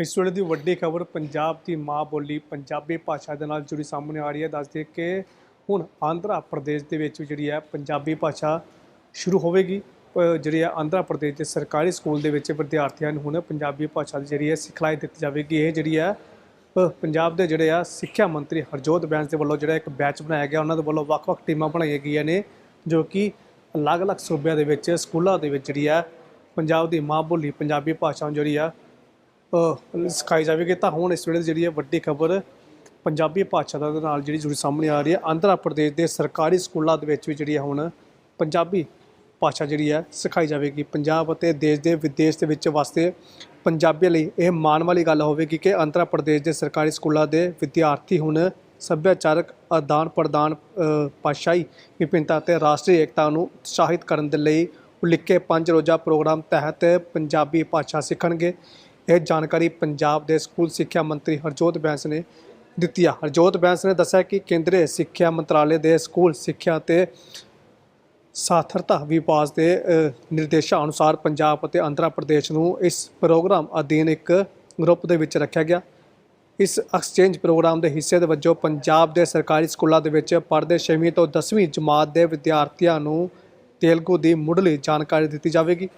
ਇਸ ਵੇਲੇ ਦੀ ਵੱਡੀ ਖਬਰ ਪੰਜਾਬ ਦੀ ਮਾਂ ਬੋਲੀ ਪੰਜਾਬੀ ਭਾਸ਼ਾ ਦੇ ਨਾਲ ਜੁੜੀ ਸਾਹਮਣੇ ਆ ਰਹੀ ਹੈ। ਦੱਸਦੇ ਕਿ ਹੁਣ ਆਂਧਰਾ ਪ੍ਰਦੇਸ਼ ਦੇ ਵਿੱਚ ਜਿਹੜੀ ਹੈ ਪੰਜਾਬੀ ਭਾਸ਼ਾ ਸ਼ੁਰੂ ਹੋਵੇਗੀ। ਜਿਹੜੀ ਹੈ ਆਂਧਰਾ ਪ੍ਰਦੇਸ਼ ਦੇ ਸਰਕਾਰੀ ਸਕੂਲ ਦੇ ਵਿੱਚ ਵਿਦਿਆਰਥੀਆਂ ਨੂੰ ਹੁਣ ਪੰਜਾਬੀ ਭਾਸ਼ਾ ਦੀ ਜਿਹੜੀ ਹੈ ਸਿਖਲਾਈ ਦਿੱਤੀ ਜਾਵੇਗੀ। ਇਹ ਜਿਹੜੀ ਹੈ ਪੰਜਾਬ ਦੇ ਜਿਹੜੇ ਆ ਸਿੱਖਿਆ ਮੰਤਰੀ ਹਰਜੋਤ ਬੈਂਸ ਦੇ ਵੱਲੋਂ ਜਿਹੜਾ ਇੱਕ ਬੈਚ ਬਣਾਇਆ ਗਿਆ। ਉਹਨਾਂ ਦੇ ਵੱਲੋਂ ਵੱਖ-ਵੱਖ ਟੀਮਾਂ ਬਣਾਈਆਂ ਗਈਆਂ ਨੇ, ਜੋ ਕਿ ਅਲੱਗ-ਅਲੱਗ ਸੂਬਿਆਂ ਦੇ ਵਿੱਚ, ਸਕੂਲਾਂ ਦੇ ਵਿੱਚ ਜਿਹੜੀ ਆ ਪੰਜਾਬ ਦੀ ਮਾਂ ਬੋਲੀ, ਪੰਜਾਬੀ ਭਾਸ਼ਾ ਨੂੰ ਜਿਹੜੀ ਆ ਸਿਖਾਈ ਜਾਵੇਗੀ। ਤਾਂ ਹੁਣ ਇਸ ਵੇਲੇ ਦੀ ਜਿਹੜੀ ਹੈ ਵੱਡੀ ਖਬਰ ਪੰਜਾਬੀ ਭਾਸ਼ਾ ਦਾ ਦੇ ਨਾਲ ਜਿਹੜੀ ਜੁੜੀ ਸਾਹਮਣੇ ਆ ਰਹੀ ਹੈ। ਆਂਧਰਾ ਪ੍ਰਦੇਸ਼ ਦੇ ਸਰਕਾਰੀ ਸਕੂਲਾਂ ਦੇ ਵਿੱਚ ਵੀ ਜਿਹੜੀ ਹੈ ਹੁਣ ਪੰਜਾਬੀ ਭਾਸ਼ਾ ਜਿਹੜੀ ਹੈ ਸਿਖਾਈ ਜਾਵੇਗੀ। ਪੰਜਾਬ ਅਤੇ ਦੇਸ਼ ਦੇ ਵਿਦੇਸ਼ ਦੇ ਵਿੱਚ ਵਸਦੇ ਪੰਜਾਬੀਆਂ ਲਈ ਇਹ ਮਾਣ ਵਾਲੀ ਗੱਲ ਹੋਵੇਗੀ ਕਿ ਆਂਧਰਾ ਪ੍ਰਦੇਸ਼ ਦੇ ਸਰਕਾਰੀ ਸਕੂਲਾਂ ਦੇ ਵਿਦਿਆਰਥੀ ਹੁਣ ਸੱਭਿਆਚਾਰਕ ਆਦਾਨ ਪ੍ਰਦਾਨ ਭਾਸ਼ਾਈ ਵਿਭਿੰਨਤਾ ਅਤੇ ਰਾਸ਼ਟਰੀ ਏਕਤਾ ਨੂੰ ਉਤਸ਼ਾਹਿਤ ਕਰਨ ਦੇ ਲਈ ਉਲੀਕੇ ਪੰਜ ਰੋਜ਼ਾ ਪ੍ਰੋਗਰਾਮ ਤਹਿਤ ਪੰਜਾਬੀ ਭਾਸ਼ਾ ਸਿੱਖਣਗੇ। ਇਹ ਜਾਣਕਾਰੀ ਪੰਜਾਬ ਦੇ ਸਕੂਲ ਸਿੱਖਿਆ ਮੰਤਰੀ ਹਰਜੋਤ ਬੈਂਸ ਨੇ ਦਿੱਤੀ ਆ। ਹਰਜੋਤ ਬੈਂਸ ਨੇ ਦੱਸਿਆ ਕਿ ਕੇਂਦਰੀ ਸਿੱਖਿਆ ਮੰਤਰਾਲੇ ਦੇ ਸਕੂਲ ਸਿੱਖਿਆ ਤੇ ਸਾਖਰਤਾ ਵਿਭਾਗ ਦੇ ਨਿਰਦੇਸ਼ਾਂ ਅਨੁਸਾਰ ਪੰਜਾਬ ਅਤੇ ਆਂਧਰਾ ਪ੍ਰਦੇਸ਼ ਨੂੰ ਇਸ ਪ੍ਰੋਗਰਾਮ ਅਧੀਨ ਇੱਕ ਗਰੁੱਪ ਦੇ ਵਿੱਚ ਰੱਖਿਆ ਗਿਆ। ਇਸ ਐਕਸਚੇਂਜ ਪ੍ਰੋਗਰਾਮ ਦੇ ਹਿੱਸੇ ਦੇ ਵਜੋਂ ਪੰਜਾਬ ਦੇ ਸਰਕਾਰੀ ਸਕੂਲਾਂ ਦੇ ਵਿੱਚ ਪੜ੍ਹਦੇ 6ਵੀਂ ਤੋਂ 10ਵੀਂ ਜਮਾਤ ਦੇ ਵਿਦਿਆਰਥੀਆਂ ਨੂੰ ਤੇਲਗੂ ਦੀ ਮੁੱਢਲੀ ਜਾਣਕਾਰੀ ਦਿੱਤੀ ਜਾਵੇਗੀ।